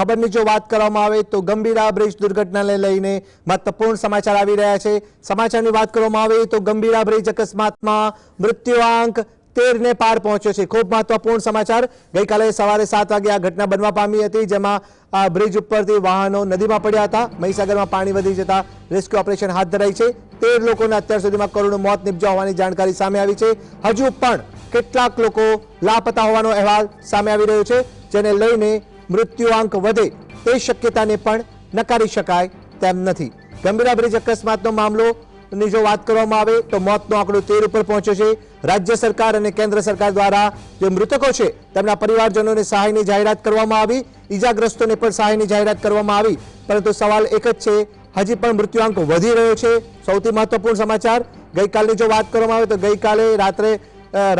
ખબરની જો વાત કરવામાં આવે તો ગંભીરા બ્રિજ દુર્ઘટનાને લઈને મહત્વપૂર્ણ સમાચાર આવી રહ્યા છે. સમાચારની વાત કરવામાં આવે તો ગંભીરા બ્રિજ અકસ્માતમાં મૃત્યુઆંક તેરને પાર પહોંચ્યો છે. ખૂબ મહત્વપૂર્ણ સમાચાર. ગઈકાલે સવારે સાત વાગે આ ઘટના બનવા પામી હતી, જેમાં આ બ્રિજ ઉપરથી વાહનો નદીમાં પડ્યા હતા. મહીસાગરમાં પાણી વધી જતા રેસ્ક્યુ ઓપરેશન હાથ ધરાઈ છે. તેર લોકોને અત્યાર સુધીમાં કરોડનું મોત નિપજ્યા હોવાની જાણકારી સામે આવી છે. હજુ પણ કેટલાક લોકો લાપતા હોવાનો અહેવાલ સામે આવી રહ્યો છે, જેને લઈને મૃત્યુઆંક વધે તે શક્યતાને પણ નકારી શકાય તેમ નથી. ગંભીરા બ્રિજ અકસ્માતનો મામલો ની જો વાત કરવામાં આવે તો મોતનો આંકડો તેર ઉપર પહોંચ્યો છે. રાજ્ય સરકાર અને કેન્દ્ર સરકાર દ્વારા જે મૃતકો છે તેમના પરિવારજનોને સહાયની જાહેરાત કરવામાં આવી. ઈજાગ્રસ્તોને પણ સહાયની જાહેરાત કરવામાં આવી. પરંતુ સવાલ એક જ છે, હજી પણ મૃત્યુઆંક વધી રહ્યો છે? સૌથી મહત્વપૂર્ણ સમાચાર, ગઈકાલની જો વાત કરવામાં આવે તો ગઈકાલે રાત્રે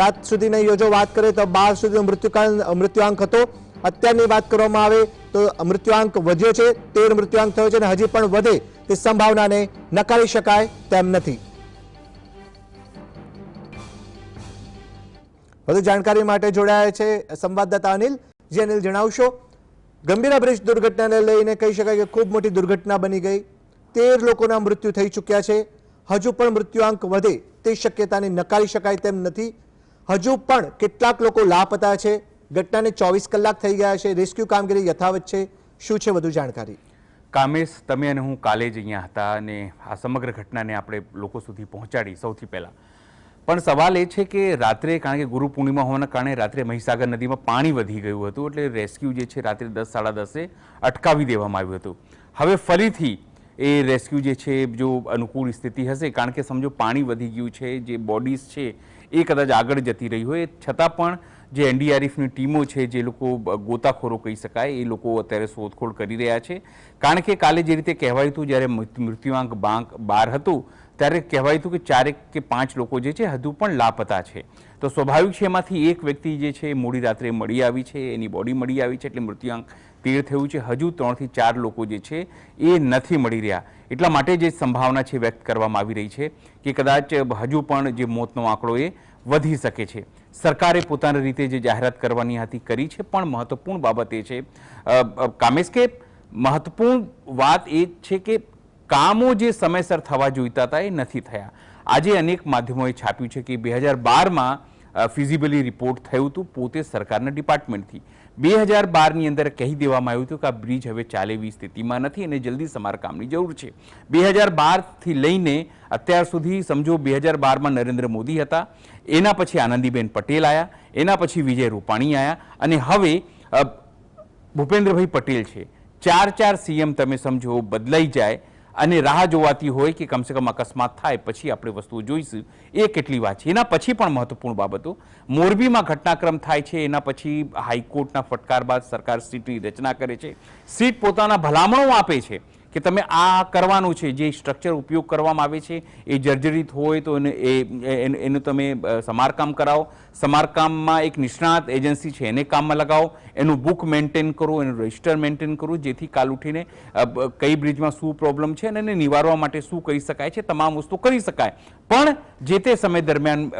રાત સુધીની જો વાત કરીએ તો બાર સુધીનો મૃત્યુકાલ મૃત્યુઆંક હતો. અત્યારની વાત કરવામાં આવે તો મૃત્યુઆંક વધ્યો છે, તેર મૃત્યુઆંક થયો છે અને હજી પણ વધે તે સંભાવનાને નકારી શકાય તેમ નથી. વધુ જાણકારી માટે જોડાયા છે સંવાદદાતા અનિલ, જે અનિલ જણાવશો. ગંભીરા બ્રિજ દુર્ઘટનાને લઈને કહી શકાય કે ખૂબ મોટી દુર્ઘટના બની ગઈ. તેર લોકોના મૃત્યુ થઈ ચૂક્યા છે. હજુ પણ મૃત્યુઆંક વધે તે શક્યતાને નકારી શકાય તેમ નથી. હજુ પણ કેટલાક લોકો લાપતા છે. ઘટનાને ચોવીસ કલાક થઈ ગયા છે. રેસ્ક્યુ કામગીરી યથાવત છે. શું છે વધુ જાણકારી? કામેશ, તમે અને હું કાલે જ અહીંયા હતા અને આ સમગ્ર ઘટનાને આપણે લોકો સુધી પહોંચાડી સૌથી પહેલાં. પણ સવાલ એ છે કે રાત્રે, કારણ કે ગુરુ પૂર્ણિમા હોવાના કારણે રાત્રે મહીસાગર નદીમાં પાણી વધી ગયું હતું, એટલે રેસ્ક્યુ જે છે રાત્રે દસ, સાડા દસે અટકાવી દેવામાં આવ્યું હતું. હવે ફરીથી એ રેસ્ક્યુ જે છે, જો અનુકૂળ સ્થિતિ હશે, કારણ કે સમજો પાણી વધી ગયું છે, જે બોડીઝ છે, એ કદાચ આગળ જતી રહી હોય. છતાં પણ જે એનડીઆરએફની ટીમો છે, જે લોકો ગોતાખોરો કહી શકાય, એ લોકો અત્યારે શોધખોળ કરી રહ્યા છે. કારણ કે કાલે જે રીતે કહેવાયું હતું, જ્યારે મૃત્યુઆંક બાંક બાર હતું, ત્યારે કહેવાયું હતું કે ચારેક કે પાંચ લોકો જે છે, હજુ પણ લાપતા છે. તો સ્વાભાવિક છે, એમાંથી એક વ્યક્તિ જે છે, મોડી રાત્રે મળી આવી છે, એની બોડી મળી આવી છે, એટલે મૃત્યુઆંક તેર થયું છે. હજુ ત્રણથી ચાર લોકો જે છે, એ નથી મળી રહ્યા. એટલા માટે જે સંભાવના છે, વ્યક્ત કરવામાં આવી રહી છે કે કદાચ હજુ પણ જે મોતનો આંકડો એ વધી શકે છે. સરકારે પોતાની રીતે જે જાહેરાત કરવાની હતી કરી છે, પણ મહત્વપૂર્ણ બાબત એ છે કામેશ કે મહત્વપૂર્ણ વાત એ છે કે કામો જે સમયસર થવા જોઈતા હતા એ નથી થયા. આજે અનેક માધ્યમોએ છાપ્યું છે કે બે હજાર બારમાં ફિઝિબલી રિપોર્ટ થયું હતું પોતે સરકારના ડિપાર્ટમેન્ટથી બે હજાર બારની અંદર કહી દેવામાં આવ્યું હતું કે આ બ્રિજ હવે ચાલે એવી સ્થિતિમાં નથી અને જલ્દી સમારકામની જરૂર છે. બે હજાર બારથી લઈને અત્યાર સુધી સમજો બે હજાર બારમાં નરેન્દ્ર મોદી હતા, એના પછી આનંદીબેન પટેલ આવ્યા એના પછી વિજય રૂપાણી આવ્યા અને હવે ભૂપેન્દ્રભાઈ પટેલ છે. ચાર ચાર સીએમ તમે સમજો, બદલાઈ જાય અને રાહ જોવાતી હોય કે કમસે કમ અકસ્માત થાય, પછી આપણે વસ્તુઓ જોઈશું. એ કેટલી વાત છે. એના પછી પણ મહત્વપૂર્ણ બાબતો. મોરબીમાં ઘટનાક્રમ થાય છે, એના પછી હાઈકોર્ટના ફટકાર બાદ સરકાર સીટની રચના કરે છે. સીટ પોતાના ભલામણો આપે છે. કે તમે આ કરવાનું છે, જે સ્ટ્રક્ચર ઉપયોગ કરવામાં આવે છે, એ જર્જરિત હોય તો એને એનું તમે સમારકામ કરાવો. સમારકામમાં એક નિષ્ણાત એજન્સી છે, એને કામમાં લગાવો. એનું બુક મેન્ટેન કરો, એનું રજિસ્ટર મેન્ટેન કરો, જેથી કાલ ઉઠીને કઈ બ્રિજમાં શું પ્રોબ્લેમ છે અને એને નિવારવા માટે શું કરી શકાય છે, તમામ વસ્તુ કરી શકાય. પણ જે તે સમય દરમિયાન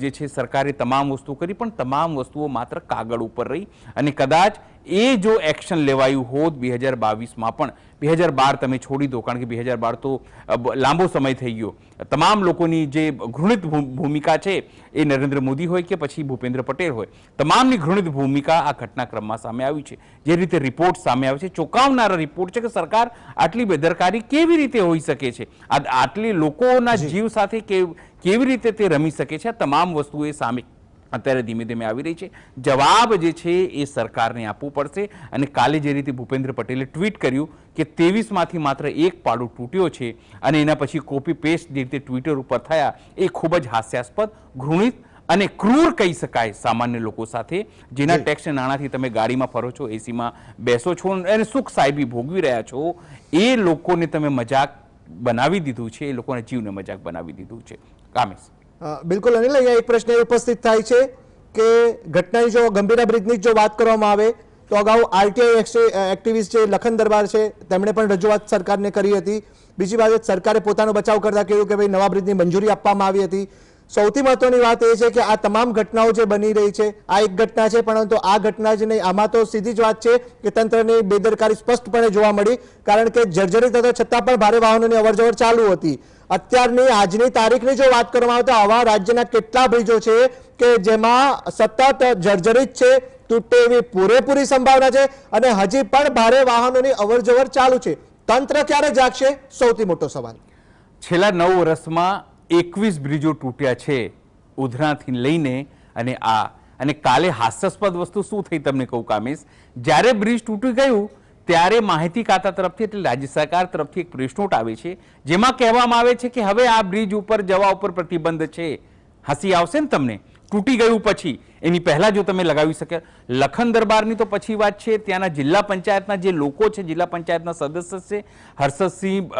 જે છે સરકારે તમામ વસ્તુ કરી પણ તમામ વસ્તુઓ માત્ર કાગળ ઉપર રહી. અને કદાચ એ જો એક્શન લેવાયું હોત બે હજાર બાવીસમાં પણ બે હજાર બાર તમે છોડી દો કારણ કે બે હજાર બાર તો લાંબો સમય થઈ ગયો. તમામ લોકોની જે ઘૃણિત ભૂમિકા છે એ નરેન્દ્ર મોદી હોય કે પછી ભૂપેન્દ્ર પટેલ હોય તમામની ઘૃણિત ભૂમિકા આ ઘટનાક્રમમાં સામે આવી છે. જે રીતે રિપોર્ટ સામે આવે છે ચોંકાવનારા રિપોર્ટ છે કે સરકાર આટલી બેદરકારી કેવી રીતે હોઈ શકે છે? આટલી લોકોના જીવ સાથે કેવ- કેવી રીતે તે રમી શકે છે? આ તમામ વસ્તુઓ એ સામે અત્યારે ધીમે ધીમે આવી રહી છે. જવાબ જે છે એ સરકારને આપવું પડશે અને કાલે જે રીતે ભૂપેન્દ્ર પટેલે ટ્વીટ કર્યું કે ત્રેવીસમાંથી માત્ર એક પાડું તૂટ્યો છે અને એના પછી કોપી પેસ્ટ જે રીતે ટ્વિટર ઉપર થયા એ ખૂબ જ હાસ્યાસ્પદ ઘૃણિત અને ક્રૂર કહી શકાય સામાન્ય લોકો સાથે. જેના ટેક્સ નાણાંથી તમે ગાડીમાં ફરો છો એસીમાં બેસો છો અને સુખ સાહેબી ભોગવી રહ્યા છો એ લોકોને તમે મજાક બનાવી દીધું છે, એ લોકોને જીવને મજાક બનાવી દીધું છે. કામેશ. બિલકુલ, અનિલ અહીંયા એક પ્રશ્ન એ ઉપસ્થિત થાય છે કે ઘટનાની જો ગંભીરા બ્રિજની જો વાત કરવામાં આવે, તો અગાઉ આરટીઆઈ એક્ટિવિસ્ટ છે લખન દરબાર છે, તેમણે પણ રજૂઆત સરકારને કરી હતી. બીજી બાજુ સરકારે પોતાનો બચાવ કરતા કહ્યું કે ભાઈ નવા બ્રિજની મંજૂરી આપવામાં આવી હતી. સૌથી મહત્વની વાત એ છે કે આ તમામ ઘટનાઓ જે બની રહી છે, આ એક ઘટના છે, પરંતુ આ ઘટના જ નહીં, આમાં તો સીધી જ વાત છે કે તંત્રની બેદરકારી સ્પષ્ટપણે જોવા મળી, કારણ કે જર્જરિત હતા છતાં પણ ભારે વાહનોની અવરજવર ચાલુ હતી. અત્યારની આજની તારીખની જો વાત કરવામાં આવે તો આવા રાજ્યના કેટલા બ્રિજો છે કે જેમાં સતત જર્જરિત છે, તૂટે એવી પૂરેપૂરી સંભાવના છે અને હજી પણ ભારે વાહનોની અવરજવર ચાલુ છે. તંત્ર ક્યારે જાગશે? સૌથી મોટો સવાલ. છેલ્લા નવ વર્ષમાં એકવીસ બ્રિજો તૂટ્યા છે ઉધરાથી લઈને અને આ અને કાલે હાસ્યાસ્પદ વસ્તુ શું થઈ તમને કહું કામેશ? જ્યારે બ્રિજ તૂટી ગયું, ત્યારે માહિતી ખાતા તરફથી એટલે રાજ્ય સરકાર તરફથી એક પ્રેસ નોટ આવે છે, જેમાં કહેવામાં આવે છે કે હવે આ બ્રિજ ઉપર જવા ઉપર પ્રતિબંધ છે. હસી આવશે ને તમને? તૂટી ગયું પછી, એની પહેલા જો તમે લગાવી શકે લખન દરબારની તો પછી વાત છે, ત્યાંના જિલ્લા પંચાયતના જે લોકો છે, જિલ્લા પંચાયતના સદસ્ય છે, હર્ષદસિંહ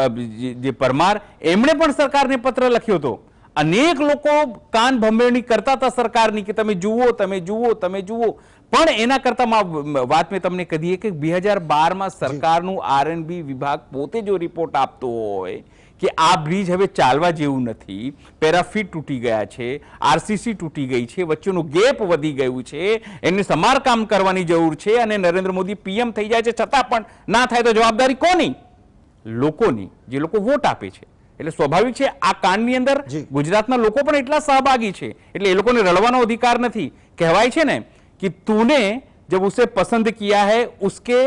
જે પરમાર, એમણે પણ સરકારને પત્ર લખ્યો હતો. અનેક લોકો કાન ભંભેરણી કરતા હતા સરકારની કે તમે જુઓ તમે જુઓ તમે જુઓ. પણ એના કરતા વાત મેં તમને કહીએ કે બે હજાર બારમાં સરકારનું આરએનબી વિભાગ પોતે જો રિપોર્ટ આપતો હોય કે આ બ્રિજ હવે ચાલવા જેવું નથી પેરાફીટ તૂટી ગયા છે આરસીસી તૂટી ગઈ છે વચ્ચેનું ગેપ વધી ગયું છે એને સમારકામ કરવાની જરૂર છે અને નરેન્દ્ર મોદી પીએમ થઈ જાય છે છતાં પણ ના થાય તો જવાબદારી કોની? લોકોની જે લોકો વોટ આપે છે. એટલે સ્વાભાવિક છે આ કાંડની અંદર ગુજરાતના લોકો પણ એટલા સહભાગી છે. એટલે એ લોકોને રડવાનો અધિકાર નથી. કહેવાય છે ને કે તુને જબ ઉસે પસંદ કિયા હૈ ઉસકે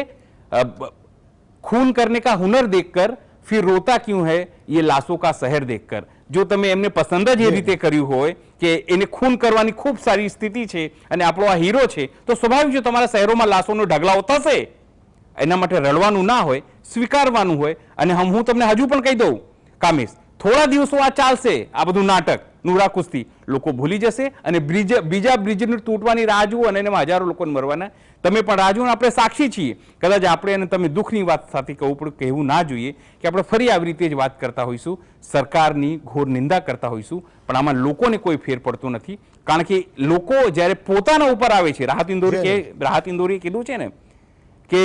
ખૂન કરને કા હુનર દેખ કર ફિર રોતા ક્યું હૈ એ લાશો કા શહેર દેખકર જો તમે એમને પસંદ જ એ રીતે કર્યું હોય કે એને ખૂન કરવાની ખૂબ સારી સ્થિતિ છે અને આપણો આ હીરો છે તો સ્વાભાવિક છે તમારા શહેરોમાં લાશોનો ઢગલાઓ થશે એના માટે રડવાનું ના હોય સ્વીકારવાનું હોય અને હમ હું તમને હજુ પણ કહી દઉં કામેશ થોડા દિવસો આ ચાલશે આ બધું નાટક નુરા કુસ્તી. લોકો ભૂલી જશે અને બ્રિજ બીજા બ્રિજની તૂટવાની રાહ જુઓ અને એમાં હજારો લોકોને મરવાના. તમે પણ રાહ જુઓ આપણે સાક્ષી છીએ. કદાચ આપણે એને તમે દુઃખની વાત સાથે કહું પણ કહેવું ના જોઈએ કે આપણે ફરી આવી રીતે જ વાત કરતા હોઈશું. સરકારની ઘોર નિંદા કરતા હોઈશું પણ આમાં લોકોને કોઈ ફેર પડતો નથી. કારણ કે લોકો જ્યારે પોતાના ઉપર આવે છે રાહત ઇન્દોરી કે રાહત ઇન્દોરીએ કીધું છે ને કે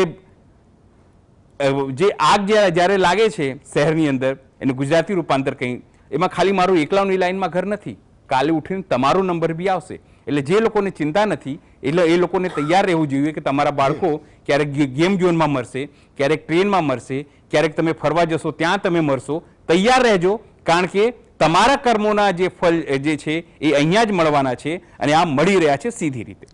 જે આગ જ્યારે જ્યારે લાગે છે શહેરની અંદર એનું ગુજરાતી રૂપાંતર કંઈ એમાં ખાલી મારું એકલાની લાઈનમાં ઘર નથી. કાલે ઉઠીને તમારો નંબર બી આવશે. એટલે જે લોકોને ચિંતા નથી, એટલે એ લોકોને તૈયાર રહેવું જોઈએ કે તમારા બાળકો ક્યારેક ગેમ ઝોનમાં મરશે, ક્યારેક ટ્રેનમાં મરશે, ક્યારેક તમે ફરવા જશો, ત્યાં તમે મરશો. તૈયાર રહેજો, કારણ કે તમારા કર્મોના જે ફળ, જે છે, એ અહીંયા જ મળવાના છે અને આ મળી રહ્યા છે સીધી રીતે.